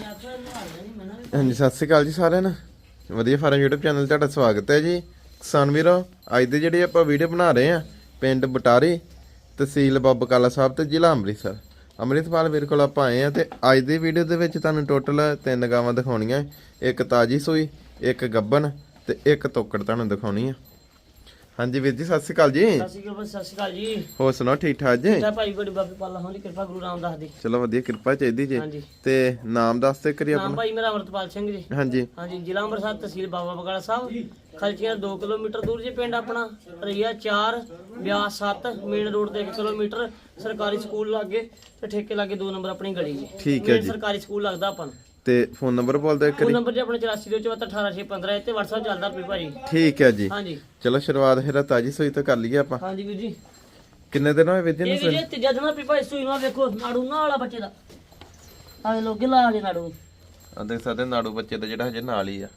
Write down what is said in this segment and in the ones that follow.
ਹਾਂਜੀ, ਸਤਿ ਸ਼੍ਰੀ ਅਕਾਲ ਜੀ ਸਾਰਿਆਂ ਨੂੰ। ਵਧੀਆ ਫਾਰਮ YouTube ਚੈਨਲ 'ਤੇ ਤੁਹਾਡਾ ਸਵਾਗਤ ਹੈ ਜੀ। ਕਿਸਾਨ ਵੀਰੋ, ਅੱਜ ਦੇ ਜਿਹੜੇ ਆਪਾਂ ਵੀਡੀਓ ਬਣਾ ਰਹੇ ਆ ਪਿੰਡ ਬਟਾਰੀ ਤਹਿਸੀਲ ਬੱਬਕਾਲਾ ਸਾਹਿਬ ਤੇ ਜ਼ਿਲ੍ਹਾ ਅੰਮ੍ਰਿਤਸਰ। ਅੰਮ੍ਰਿਤਪਾਲ ਵੀਰ ਕੋਲ ਆਪਾਂ ਆਏ ਆ ਤੇ ਅੱਜ ਦੀ ਵੀਡੀਓ ਦੇ ਵਿੱਚ ਤੁਹਾਨੂੰ ਟੋਟਲ ਤਿੰਨ ਗਾਵਾਂ ਦਿਖਾਉਣੀਆਂ। ਇੱਕ ਤਾਜੀ ਸੂਈ, ਇੱਕ ਗੱਬਨ ਤੇ ਇੱਕ ਤੋਕੜ ਤੁਹਾਨੂੰ ਦਿਖਾਉਣੀ ਆ। ਹਾਂਜੀ ਵੀਰ ਜੀ ਸਤਿ ਸ਼੍ਰੀ ਅਕਾਲ ਜੀ। ਸਤਿ ਸ਼੍ਰੀ ਅਕਾਲ ਸਤਿ ਸ਼੍ਰੀ ਅਕਾਲ ਜੀ। ਹੋਰ ਸੁਣਾਓ ਠੀਕ ਠਾਕ ਜੀ? ਜੈ ਭਾਈ ਬੜੀ ਬਾਬੇ ਪਾਲਾ ਹੋਣੀ ਕਿਰਪਾ ਗੁਰੂ ਰਾਮਦਾਸ ਦੀ। ਚਲੋ ਵਧੀਆ ਕਿਰਪਾ ਚਾਹੀਦੀ ਜੀ। ਤੇ ਨਾਮ ਦੱਸ ਤੇ ਕਰੀ ਨਾਮ ਆਪਣਾ ਭਾਈ ਮੇਰਾ ਅਮਰਤਪਾਲ ਸਿੰਘ ਜੀ। ਹਾਂਜੀ। ਹਾਂਜੀ ਜ਼ਿਲ੍ਹਾ ਅੰਮ੍ਰਿਤਸਰ ਤਹਿਸੀਲ ਬਾਬਾ ਬਗਾਲਾ ਸਾਹਿਬ। ਖਲਚੀਆਂ 2 ਕਿਲੋਮੀਟਰ ਦੂਰ ਜੀ ਪਿੰਡ ਆਪਣਾ। ਰਈਆ 4 ਬਿਆਸ 7 ਮੇਨ ਰੋਡ ਤੇ 1 ਕਿਲੋਮੀਟਰ। ਸਰਕਾਰੀ ਸਕੂਲ ਲਾਗੇ ਤੇ ਠੇਕੇ ਲਾਗੇ 2 ਨੰਬਰ ਆਪਣੀ ਗਲੀ ਜੀ। ਠੀਕ ਹੈ ਜੀ। ਸਰਕਾਰੀ ਸਕੂਲ ਲੱਗਦਾ ਆਪਾਂ ਤੇ ਫੋਨ ਨੰਬਰ ਬੋਲ ਫੋਨ ਕਰੀ ਨੰਬਰ ਜੀ ਆਪਣਾ 8424188615 ਇੱਥੇ WhatsApp ਚੱਲਦਾ ਪਈ ਭਾਜੀ। ਠੀਕ ਹੈ ਜੀ। ਹਾਂਜੀ। ਚਲੋ ਸ਼ੁਰੂਆਤ ਫਿਰ ਤਾਜੀ ਸੂਈ ਤੋਂ ਕਰ ਲਈਏ ਆਪਾਂ। ਹਾਂਜੀ ਵੀਰ ਜੀ। ਕਿੰਨੇ ਦਿਨ ਹੋਏ ਵੀਰ ਜੀ ਨੂੰ ਇਹ ਵੀ ਜੇ ਤੀਜਾ ਦਿਨ ਪੀ ਭਾਈ ਸੂਈ ਨੂੰ ਵੇਖੋ ਨਾੜੂ ਨਾ ਵਾਲਾ ਬੱਚੇ ਦਾ। ਆਹ ਲੋਗੇ ਲਾ ਦੇ ਨਾੜੂ। ਆ ਦੇਖ ਸਕਦੇ ਨਾੜੂ ਬੱਚੇ ਦਾ ਜਿਹੜਾ ਹਜੇ ਨਾਲ ਹੀ ਆ।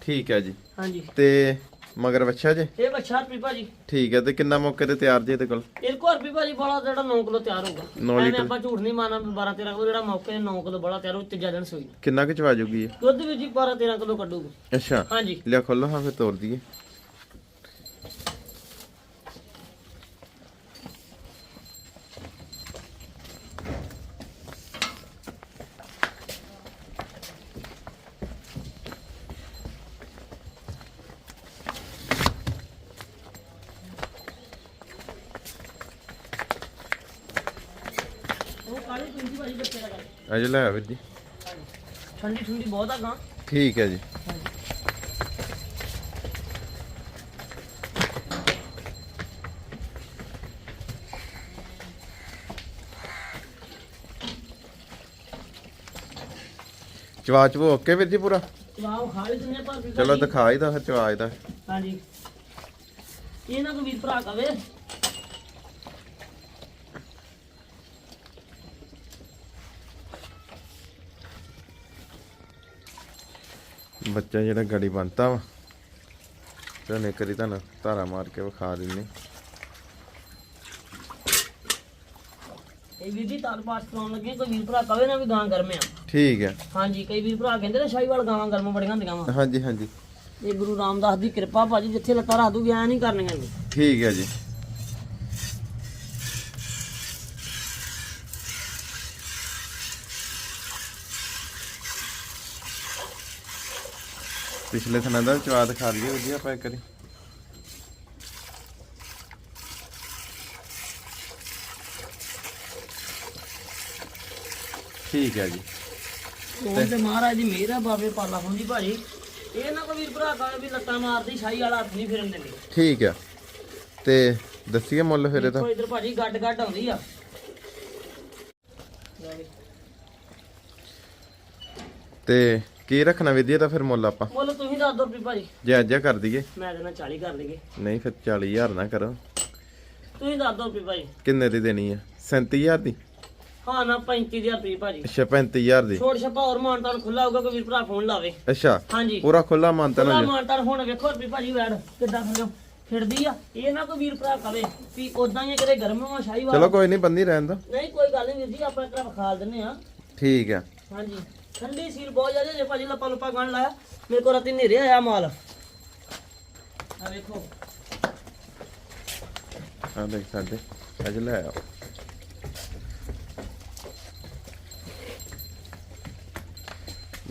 ਠੀਕ ਹੈ ਜੀ। ਹਾਂਜੀ। ਤੇ ਮਗਰ ਬੱਚਾ ਜੀ? ਇਹ ਬੱਚਾ ਪੀ ਭਾਜੀ। ਠੀਕ ਹੈ ਤੇ ਕਿੰਨਾ ਮੌਕੇ ਤੇ ਤਿਆਰ ਜੀ ਇਹਦੇ ਕੋਲ? ਇਹ ਕੋਰ ਵੀ ਭਾਜੀ ਬੜਾ ਜਿਹੜਾ 9 ਕਿਲੋ ਤਿਆਰ ਹੋਊਗਾ। ਨੌ ਐਵੇਂ ਲੀਟਰ। ਆਪਾਂ ਝੂਠ ਨਹੀਂ ਮਾਰਨਾ 12 13 ਕਿਲੋ ਜਿਹੜਾ ਮੌਕੇ 9 ਕਿਲੋ ਬੜਾ ਤਿਆਰ ਹੋ ਤੀਜਾ ਦਿਨ ਸੂਈ। ਕਿੰਨਾ ਕੁ ਚਵਾ ਜੂਗੀ ਇਹ? ਦੁੱਧ ਵੀ ਜੀ 12 13 ਕਿਲੋ ਕੱਢੂਗਾ। ਅੱਛਾ। ਹਾਂਜੀ। ਲਿਆ ਖੋਲੋ ਹਾਂ ਫਿਰ ਤੋੜ ਦਈਏ। ਉਹ ਕਾਲੀ ਭਾਜੀ ਬੱਚੇ ਦਾ ਅਜੇ ਲੈ ਵੀਰ ਜੀ। ਠੰਡੀ ਠੰਡੀ ਬਹੁਤ ਆ ਗਾਂ। ਠੀਕ ਹੈ ਜੀ। ਚਵਾ ਚਵੋ ਓਕੇ ਵੀਰ ਜੀ ਪੂਰਾ? ਵਾਓ ਖਾਲੀ ਦਿਨੇ ਪਰ ਵੀ ਚਲੋ ਭਾਜੀ। ਦਿਖਾ ਹੀ ਦਾ ਫਿਰ ਚਵਾ ਇਹਦਾ ਹਾਂਜੀ। ਇਹ ਨਾ ਕੋਈ ਵੀਰ ਭਰਾ ਕਵੇ। ਬੱਚਾ ਜਿਹੜਾ ਗੜੀ ਬੰਨਤਾ ਵਾ ਤੇ ਉਹਨੇ ਕਰੀ ਤੁਹਾਨੂੰ ਧਾਰਾ ਮਾਰ ਕੇ ਵਿਖਾ ਦਿੰਨੇ। ਇਹ ਵੀਰ ਜੀ ਤਾਲ ਪਾਸ ਕਰਾਉਣ ਲੱਗੇ ਕੋਈ ਵੀਰ ਭਰਾ ਕਵੇ ਨਾ ਵੀ ਗਾਂ ਗਰਮ ਆ। ਠੀਕ ਹੈ ਹਾਂਜੀ ਕਈ ਵੀਰ ਭਰਾ ਕਹਿੰਦੇ ਨੇ ਸ਼ਾਹੀਵਾਲ ਗਾਵਾਂ ਗਰਮ ਬੜੀਆਂ ਹੁੰਦੀਆਂ ਵਾ। ਹਾਂਜੀ ਹਾਂਜੀ। ਇਹ ਗੁਰੂ ਰਾਮਦਾਸ ਦੀ ਕਿਰਪਾ ਭਾਜੀ ਜਿੱਥੇ ਲੱਤਾਂ ਰੱਖ ਦੂਗੀ ਐ ਨਹੀਂ ਕਰਨੀਆਂ ਜੀ। ਠੀਕ ਹੈ ਜੀ। ਪਿਛਲੇ ਥਣਾ ਦਾ ਚਵਾ ਦਿਖਾ ਲਈਏ ਵਧੀਆ ਆਪਾਂ ਇੱਕ ਵਾਰੀ। ਠੀਕ ਹੈ ਜੀ। ਉਹ ਤੇ ਮਹਾਰਾਜ ਦੀ ਮਿਹਰ ਆ ਬਾਬੇ ਪਾਲਾ ਹੁੰਦੀ ਭਾਜੀ। ਇਹ ਨਾ ਕੋਈ ਵੀਰ ਭਰਾ ਕਹੇ ਵੀ ਲੱਤਾਂ ਮਾਰਦੀ ਸ਼ਾਹੀ ਵਾਲਾ ਹੱਥ ਨਹੀਂ ਫਿਰਨ ਦਿੰਦੇ। ਠੀਕ ਹੈ। ਤੇ ਦੱਸੀਏ ਮੁੱਲ ਫਿਰ ਇਹਦਾ। ਦੇਖੋ ਇਧਰ ਭਾਜੀ ਗੱਡ ਗੱਡ ਆਉਂਦੀ ਆ। ਤੇ ਕੀ ਰੱਖਣਾ ਵਿਧੀ ਤਾਂ ਫਿਰ ਮੁੱਲ ਆਪਾਂ। ਮੁੱਲ ਤੁਸੀਂ ਦੱਸ ਦੋ ਰੁਪਏ ਭਾਜੀ। ਜਾਇਜ਼ ਜਿਹਾ ਕਰ ਦਈਏ। ਮੈਂ ਦੇਣਾ 40 ਕਰ ਲਈਏ। ਨਹੀਂ ਫਿਰ 40000 ਨਾ ਕਰੋ। ਤੁਸੀਂ ਦੱਸ ਦੋ ਰੁਪਏ ਭਾਜੀ। ਕਿੰਨੇ ਦੀ ਦੇਣੀ ਆ? 37000 ਦੀ? ਹਾਂ ਨਾ 35000 ਰੁਪਏ ਭਾਜੀ। ਅੱਛਾ 35000 ਦੀ। ਛੋੜ ਛਪਾ ਹੋਰ ਮਾਨਤਾਨ ਖੁੱਲਾ ਹੋਊਗਾ ਕੋਈ ਵੀਰ ਭਰਾ ਫੋਨ ਲਾਵੇ। ਅੱਛਾ ਹਾਂਜੀ। ਪੂਰਾ ਖੁੱਲਾ ਮੰਨਤਾ ਖੁੱਲਾ ਨਾ ਮਾਨਤਾਨ ਹੁਣ ਵੇਖੋ ਰੁਪਏ ਭਾਜੀ ਵੈੜ ਕਿੱਦਾਂ ਫਿਰੋ ਫਿਰਦੀ ਆ। ਇਹ ਨਾ ਕੋਈ ਵੀਰ ਭਰਾ ਕਵੇ ਵੀ ਉਦਾਂ ਹੀ ਕਰੇ ਗਰਮ ਸ਼ਾਹੀ ਵਾਲਾ। ਚਲੋ ਕੋਈ ਨਹੀਂ ਬੰਦੀ ਰਹਿਣ ਦੋ। ਨਹੀਂ ਕੋਈ ਗੱਲ ਨਹੀਂ ਵੀਰ ਜੀ ਆਪਾਂ ਇੱਕ ਦਿੰਨੇ ਆ ਠੀਕ ਆ। ਹਾਂਜੀ। ਠੰਡੀ ਸੀਲ ਬਹੁਤ ਜ਼ਿਆਦਾ ਜੇ ਭਾਜੀ ਲੱਪਾ ਲੁੱਪਾ ਗਣ ਲਾਇਆ। ਮੇਰੇ ਕੋਲ ਰਾਤੀ ਨੇਰੇ ਆਇਆ ਮਾਲ। ਆ ਵੇਖੋ। ਆ ਦੇਖ ਸਾਡੇ, ਅੱਜ ਲੈ ਆਓ।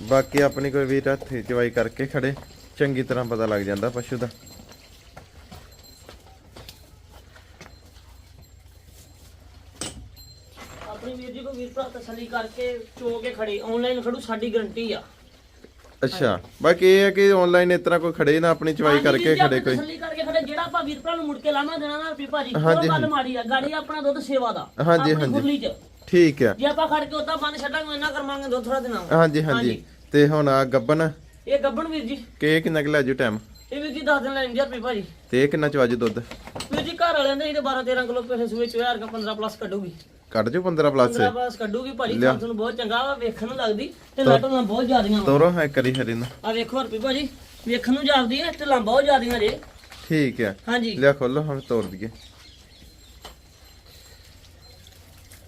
ਬਾਕੀ ਆਪਣੀ ਕੋਈ ਵੀਰ ਹੱਥ ਚਵਾਈ ਕਰਕੇ ਖੜੇ, ਚੰਗੀ ਤਰ੍ਹਾਂ ਪਤਾ ਲੱਗ ਜਾਂਦਾ ਪਸ਼ੂ ਦਾ ਆਪਣੀ ਵੀਰ ਜੀ ਕੋ ਵੀਰ ਭਰਾ ਤਸੱਲੀ ਕਰਕੇ ਚੋ ਕੇ ਖੜੇ ਆਨਲਾਈਨ ਖੜੂ ਸਾਡੀ ਗਾਰੰਟੀ ਆ। ਅੱਛਾ ਬਾਕੀ ਇਹ ਹੈ ਕਿ ਆਨਲਾਈਨ ਇਸ ਤਰ੍ਹਾਂ ਕੋਈ ਖੜੇ ਨਾ ਆਪਣੀ ਚਵਾਈ ਹਾਂਜੀ ਵੀਰ ਕਰਕੇ ਜੀ, ਖੜੇ ਆਪਾਂ ਕੋਈ। ਤਸੱਲੀ ਕਰਕੇ ਖੜੇ ਜਿਹੜਾ ਆਪਾਂ ਵੀਰ ਭਰਾ ਨੂੰ ਮੁੜ ਕੇ ਲਾਵਾਂ ਦੇਣਾ ਨਾ ਰੁਪਏ ਭਾਜੀ ਉਹ ਹਾਂਜੀ, ਗੱਲ ਹਾਂਜੀ। ਮਾੜੀ ਆ ਗਾੜੀ ਆਪਣਾ ਦੁੱਧ ਸੇਵਾ ਦਾ ਹਾਂਜੀ, ਆਪਣੀ ਹਾਂਜੀ। ਖੁਰਲੀ ਚ। ਠੀਕ ਆ ਜੇ ਆਪਾਂ ਖੜ ਕੇ ਉਦਾਂ ਬੰਦ ਛੱਡਾਂਗੇ ਇੰਨਾ ਕਰਮਾਂਗੇ ਦੁੱਧ ਥੋੜਾ ਦੇਣਾ ਹਾਂਜੀ ਹਾਂਜੀ। ਤੇ ਹੁਣ ਆ ਗੱਬਨ ਇਹ ਗੱਬਣ ਵੀਰ ਜੀ। ਕਿ ਇਹ ਕਿੰਨਾ ਕੁ ਲੈ ਜੂ ਟਾਈਮ ਇਹ ਵੀਰ ਜੀ 10 ਦਿਨ ਲੈਣ ਰੁਪਏ ਭਾਜੀ। ਤੇ ਇਹ ਕਿੰਨਾ ਚਵਾਜੂ ਦੁੱਧ? ਵੀਰ ਜੀ ਘਰ ਵਾਲਿਆਂ ਦੇ 12 13 ਕਿਲੋ ਪੈਸੇ ਸੂਏ ਚ ਹਜ਼ਾਰ 15 ਪਲੱਸ ਕੱਢੂਗੀ। ਕੱਢ ਜੂ 15 ਪਲੱਸ 15 ਪਲੱਸ ਕੱਢੂਗੀ ਭਾਜੀ ਲਿਆ। ਤੁਹਾਨੂੰ ਬਹੁਤ ਚੰਗਾ ਵਾ ਵੇਖਣ ਨੂੰ ਲੱਗਦੀ ਤੇ ਲੱਟ ਨਾਲ ਬਹੁਤ ਜ਼ਿਆਦੀਆਂ ਵਾ। ਤੋਰੋ ਹੈ ਕਰੀ ਹਰੀ ਨਾ। ਆ ਵੇਖੋ ਰੁਪਏ ਭਾਜੀ ਵੇਖਣ ਨੂੰ ਜਾਪਦੀ ਹੈ ਢਿੱਲਾਂ ਬਹੁਤ ਜ਼ਿਆਦੀਆਂ ਜੇ ਠੀਕ ਆ। ਹਾਂਜੀ। ਲਿਆ ਖੋਲੋ ਹਾਂ ਤੋੜ ਦਈਏ।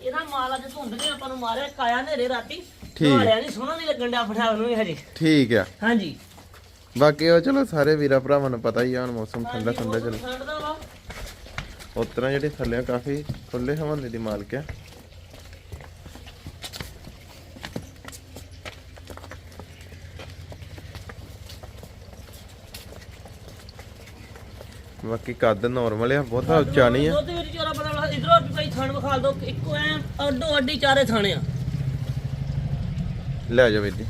ਇਹਦਾ ਮਾਲ ਅੱਜ ਧੁੰਦ ਨੇ ਆਪਾਂ ਨੂੰ ਮਾਰਿਆ ਕਾਇਆ ਨੇਰੇ ਰਾਤੀ। ਠੀਕ। ਨਵਾਲਿਆ ਨਹੀਂ ਸੋਹਣਾ ਨਹੀਂ ਲੱਗਣ ਡਿਆ ਫਟਾਫਟ ਨੂੰ ਵੀ ਹਜੇ। ਠੀਕ ਆ। ਹਾਂਜੀ। ਬਾਕੀ ਉਹ ਚਲੋ ਸਾਰੇ ਵੀਰਾ ਭਰਾਵਾਂ ਨੂੰ ਪਤਾ ਹੀ ਆ ਹੁਣ ਮੌਸਮ ਠੰਡਾ ਠੰਡਾ ਚੱਲ। ਠੰਡ ਦਾ ਉਤਰਾਂ ਜਿਹੜੇ ਥੱਲੇ ਆ ਕਾਫੀ ਖੁੱਲੇ ਹਵਾਲੇ ਦੀ ਮਾਲਕ ਆ। ਬਾਕੀ ਕੱਦ ਨਾਰਮਲ ਆ ਬਹੁਤਾ ਉੱਚਾ ਨਹੀਂ ਆ। ਦੁੱਧ ਚੋਰਾ ਲਾ ਇਧਰੋਂ ਵੀ ਭਾਈ ਥਣ ਵਿਖਾ ਦੋ ਇੱਕੋ ਐ ਅੱਡੋ ਅੱਡੀ ਚਾਰੇ ਥਾਣੇ ਆ। ਲੈ ਜਾ ਵੀਰ ਜੀ।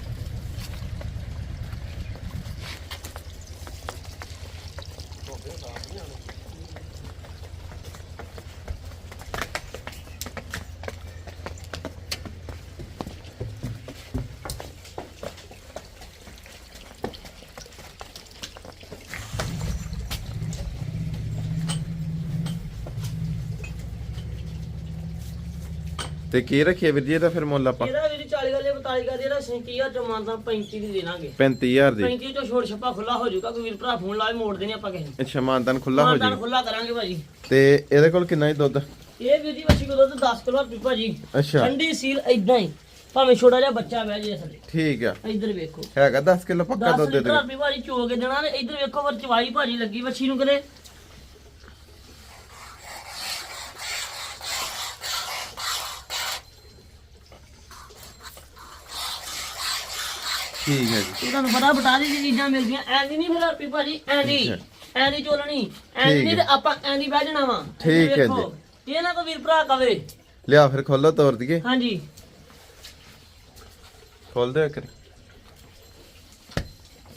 ਤੇ ਕੀ ਰੱਖੀਏ ਵੀਰ ਜੀ ਇਹਦਾ ਫਿਰ ਮੁੱਲ ਆਪਾਂ ਇਹਦਾ ਵੀ 40 ਵਾਲੇ 42 ਦਾ ਜਿਹੜਾ 37000 ਚ ਮੰਨਦਾ 35 ਦੀ ਦੇ ਦਾਂਗੇ 35000 ਦੀ। 35 ਚੋਂ ਛੋੜ ਛੱਪਾ ਖੁੱਲਾ ਹੋ ਜਾਊਗਾ ਕੋਈ ਵੀਰ ਭਰਾ ਫੋਨ ਲਾਵੇ ਮੋੜ ਦੇਣੇ ਆਪਾਂ ਕਿਸੇ ਨੂੰ। ਅੱਛਾ ਮਾਨਤਨ ਖੁੱਲਾ ਹੋ ਮਾਨਦਾਨ ਜੀ ਖੁੱਲਾ ਕਰਾਂਗੇ ਭਾਜੀ। ਤੇ ਇਹਦੇ ਕੋਲ ਕਿੰਨਾ ਹੀ ਦੁੱਧ? ਇਹ ਵੀਰ ਜੀ ਵਸ਼ੀ ਕੋ ਦੁੱਧ 10 ਕਿਲੋ ਪੀਪਾ ਜੀ। ਅੱਛਾ। ਠੰਡੀ ਸੀਲ ਇਦਾਂ ਹੀ ਭਾਵੇਂ ਛੋਟਾ ਜਿਹਾ ਬੱਚਾ ਬਹਿ ਜੇ ਥੱਲੇ। ਠੀਕ ਆ। ਇੱਧਰ ਵੇਖੋ। ਹੈਗਾ 10 ਕਿਲੋ ਪੱਕਾ 10 ਦੁੱਧ ਦੇ ਲੀਟਰ ਦੇ ਆਪੀ ਭਾਜੀ ਚੋ ਕੇ ਦੇਣਾ ਇੱਧਰ ਵੇਖੋ ਵਰ ਚਵਾਈ ਭਾਜੀ ਲੱਗੀ ਨੂੰ ਕਦੇ ਠੀਕ ਹੈ ਜੀ। ਇਹ ਤੁਹਾਨੂੰ ਪਤਾ ਬਟਾਲੀ ਦੀ ਚੀਜ਼ਾਂ ਮਿਲਦੀਆਂ ਐਂ ਦੀ ਨਹੀਂ ਫਿਰ ਆਪੀ ਭਾਜੀ ਐਂ ਦੀ ਐਂ ਦੀ ਚੋਲਣੀ ਐਂ ਦੀ ਠੀਕ ਨਹੀਂ ਤੇ ਆਪਾਂ ਐਂ ਦੀ ਬਹਿ ਜਾਣਾ ਵਾ। ਇੱਧਰ ਠੀਕ ਹੈ ਵੇਖੋ। ਇਹ ਨਾ ਕੋ ਵੀਰ ਭਰਾ ਕਵੇ। ਲਿਆ ਫਿਰ ਖੋਲੋ ਤੋਰ ਦਈਏ। ਹਾਂਜੀ। ਖੋਲ ਦਿਓ ਇੱਕ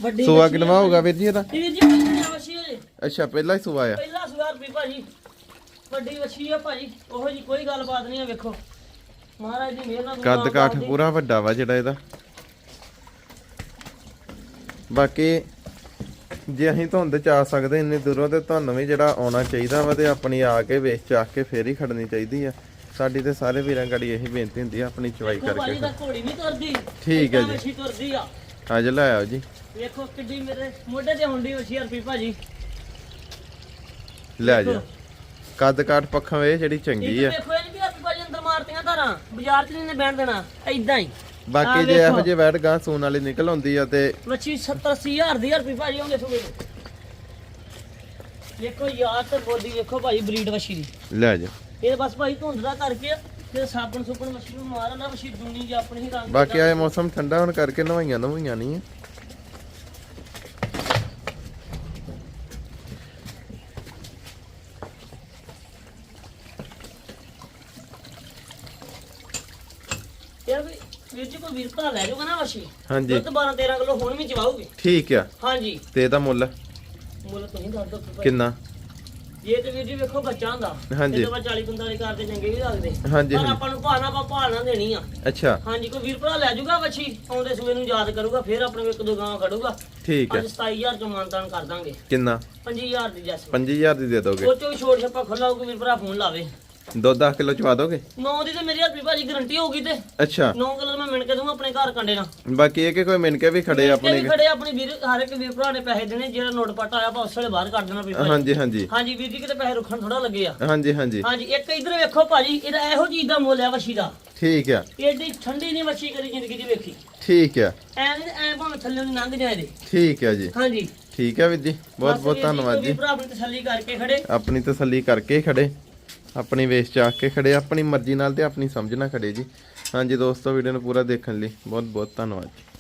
ਵੱਡੀ ਸੂਆ ਵੱਛੀ ਕਿੰਨਾ ਹੋਊਗਾ ਵੀਰ ਜੀ ਇਹਦਾ? ਇਹ ਵੀਰ ਜੀ ਪਹਿਲੀ ਵਸ਼ੀ ਹੋਏ ਅੱਛਾ ਪਹਿਲਾ ਹੀ ਸੂਆ ਆ। ਪਹਿਲਾ ਸੂਆ ਰੁਪਏ ਭਾਜੀ। ਵੱਡੀ ਵੱਛੀ ਆ ਭਾਜੀ ਉਹੋ ਜੀ ਕੋਈ ਗੱਲਬਾਤ ਨਹੀਂ ਆ ਵੇਖੋ। ਮਹਾਰਾਜ ਦੀ ਮਿਹਰ ਨਾਲ ਕੱਦ ਕਾਠ ਪੂਰਾ ਵੱਡਾ ਵਾ ਜਿਹੜਾ ਇਹਦਾ। ਬਾਕੀ ਜੇ ਅਸੀਂ ਧੁੰਦ ਚ ਆ ਸਕਦੇ ਇੰਨੀ ਦੂਰੋਂ ਤੇ ਤੁਹਾਨੂੰ ਵੀ ਜਿਹੜਾ ਆਉਣਾ ਚਾਹੀਦਾ ਵਾ ਤੇ ਆਪਣੀ ਆ ਕੇ ਵੇਚ ਚਾਕ ਕੇ ਫੇਰ ਹੀ ਖੜਨੀ ਚਾਹੀਦੀ ਆ। ਸਾਡੀ ਤੇ ਸਾਰੇ ਵੀਰਾਂ ਗੜੀ ਇਹੀ ਬੇਨਤੀ ਹੁੰਦੀ ਆ ਆਪਣੀ ਚਵਾਈ ਕਰਕੇ। ਦਾ ਘੋੜੀ ਨਹੀਂ ਤੁਰਦੀ। ਠੀਕ ਹੈ ਜੀ। ਤੁਰਦੀ ਆ। ਅੱਜ ਲੈ ਆਓ ਜੀ। ਵੇਖੋ ਕਿੱਡੀ ਮੇਰੇ ਮੋਢੇ ਤੇ ਹੁੰਦੀ ਰੁਪਏ ਭਾਜੀ। ਲੈ ਜਾ। ਕੱਦ ਕਾਠ ਪੱਖੋਂ ਇਹ ਜਿਹੜੀ ਚੰਗੀ ਆ। ਵੇਖੋ ਇਹ ਵੀ ਭਾਜੀ ਅੰਦਰ ਮਾਰਤੀਆਂ ਧਾਰਾਂ ਬਾਜ਼ਾਰ 'ਚ ਨਹੀਂ ਨੇ ਬੈਣ ਦੇਣਾ। ਐਦਾਂ ਹੀ। ਬਾਕੀ ਜੇ। ਇਹੋ ਜਿਹੇ ਵੈਟ ਗਾਂ ਸੂਣ ਵਾਲੀ ਨਿਕਲ ਆਉਂਦੀ ਆ ਤੇ ਵੱਛੀ 70 80 ਹਜ਼ਾਰ ਦੀ ਰੁਪਏ ਭਾਜੀ ਹੋਣਗੇ ਸੁਗੇ ਵੇਖੋ ਯਾਰ ਤੇ ਬੋਦੀ ਵੇਖੋ ਭਾਜੀ ਬਰੀਡ ਵੱਛੀ ਦੀ। ਲੈ ਜਾ। ਇਹ ਬਸ ਭਾਈ ਧੁੰਦ ਦਾ ਕਰਕੇ ਫਿਰ ਸਾਬਣ ਸੁਪਣ ਮੱਛੀ ਨੂੰ ਮਾਰਨ ਦਾ ਮੱਛੀ ਦੂਣੀ ਜਾਂ ਆਪਣੀ ਹੀ ਰੰਗ ਬਾਕੀ ਆਏ ਮੌਸਮ ਠੰਡਾ ਹੋਣ ਕਰਕੇ ਨਵਾਈਆਂ ਨਵਾਈਆਂ ਨਹੀਂ ਯਾਰ ਵੀ ਵੀਰ ਜੀ ਕੋਈ ਵੀਰ ਭਰਾ ਲੈ ਜਾਊਗਾ ਨਾ ਮੱਛੀ ਹਾਂਜੀ। ਦੁੱਧ 12 13 ਕਿਲੋ ਹੁਣ ਵੀ ਚਵਾਉਗੇ ਠੀਕ ਆ। ਹਾਂਜੀ। ਤੇ ਇਹਦਾ ਮੁੱਲ? ਮੁੱਲ ਤੁਸੀਂ ਦੱਸ ਦਿਓ ਭਾਈ। ਕਿੰਨਾ? ਇਹ ਤੇ ਵੀਰ ਜੀ ਵੇਖੋ ਬੱਚਾ ਹੁੰਦਾ। ਹਾਂਜੀ। ਇਹਦੇ ਬਾਅਦ 40 45 ਕਰਦੇ ਚੰਗੇ ਵੀ ਲੱਗਦੇ। ਹਾਂਜੀ ਪਰ ਹਾਂਜੀ। ਆਪਾਂ ਨੂੰ ਭਾਣਾ ਆਪਾਂ ਭਾਣਾ ਦੇਣੀ ਆ। ਅੱਛਾ। ਹਾਂਜੀ ਕੋਈ ਵੀਰ ਭਰਾ ਲੈ ਜਾਊਗਾ ਵੱਛੀ ਆਉਂਦੇ ਸੂਏ ਨੂੰ ਯਾਦ ਕਰੂਗਾ ਫਿਰ ਆਪਣੇ ਕੋਲ ਇੱਕ ਦੋ ਗਾਂ ਖੜੂਗਾ। ਠੀਕ ਆ। ਅੱਜ 27000 ਚੋਂ ਮਾਨਤਾਨ ਕਰ ਦਾਂਗੇ। ਕਿੰਨਾ? 25000 ਦੀ ਜੈਸ 5000 ਦੀ ਦੇ ਦੋਗੇ। ਉਹ ਚੋਂ ਵੀ ਛੋੜ ਛੱਪਾ ਖੁੱਲਾ ਹੋਊਗਾ ਵੀਰ ਭਰਾ ਫੋਨ ਲਾਵੇ। ਦੁੱਧ 10 ਕਿਲੋ ਚਵਾ ਦੋਗੇ? ਨੌ ਦੀ ਤੇ ਮੇਰੀ ਹਰਪੀ ਭਾਜੀ ਗਰੰਟੀ ਹੋਊਗੀ ਤੇ। ਅੱਛਾ। 9 ਕਿਲੋ ਮੈਂ ਮਿਣ ਕੇ ਦੂੰਗਾ ਆਪਣੇ ਘਰ ਕੰਡੇ ਨਾਲ। ਬਾਕੀ ਇਹ ਕਿ ਕੋਈ ਮਿਣ ਕੇ ਵੀ ਖੜੇ ਆਪਣੇ ਵੀ ਖੜੇ ਆਪਣੇ ਵੀਰ ਹਰ ਇੱਕ ਵੀਰ ਭਰਾ ਨੇ ਪੈਸੇ ਦੇਣੇ ਜਿਹੜਾ ਨੋਟ ਪੱਟ ਆਇਆ ਆਪਾਂ ਉਸ ਵੇਲੇ ਬਾਹਰ ਕੱਢ ਦੇਣਾ ਵੀ ਭਾਜੀ ਹਾਂਜੀ। ਹਾਂਜੀ ਹਾਂਜੀ ਵੀਰ ਜੀ ਕਿਤੇ ਪੈਸੇ ਰੁੱਖਣ ਥੋੜਾ ਲੱਗੇ ਆ। ਹਾਂਜੀ ਹਾਂਜੀ। ਹਾਂਜੀ ਇੱਕ ਇਧਰ ਵੇਖੋ ਭਾਜੀ ਇਹਦਾ ਇਹੋ ਚੀਜ਼ ਦਾ ਮੁੱਲ ਆ ਵਸ਼ੀ ਦਾ। ਠੀਕ ਆ। ਏਡੀ ਠੰਡੀ ਨਹੀਂ ਵਸ਼ੀ ਕਰੀ ਜ਼ਿੰਦਗੀ 'ਚ ਵੇਖੀ। ਠੀਕ ਆ। ਐ ਐ ਭਾਵੇਂ ਥੱਲੇ ਨੂੰ ਲੰਘ ਜਾਏ ਦੇ ਠੀਕ ਆ ਜੀ। ਹਾਂਜੀ। ਠੀਕ ਆ ਵੀਰ ਜੀ। ਬਹੁਤ ਬਹੁਤ ਧੰਨਵਾਦ ਜੀ। ਭਰਾ ਆਪਣੀ ਤਸੱਲੀ ਕਰਕੇ ਖੜੇ। ਆਪਣੀ ਤਸੱਲੀ ਕਰਕੇ ਖੜੇ। ਆਪਣੀ ਵੇਸ 'ਚ ਚਾਕ ਕੇ ਖੜੇ ਆਪਣੀ ਮਰਜ਼ੀ ਨਾਲ ਤੇ ਆਪਣੀ ਸਮਝ ਨਾਲ ਖੜੇ ਜੀ। ਹਾਂਜੀ ਦੋਸਤੋ ਵੀਡੀਓ ਨੂੰ ਪੂਰਾ ਦੇਖਣ ਲਈ ਬਹੁਤ ਬਹੁਤ ਧੰਨਵਾਦ ਜੀ।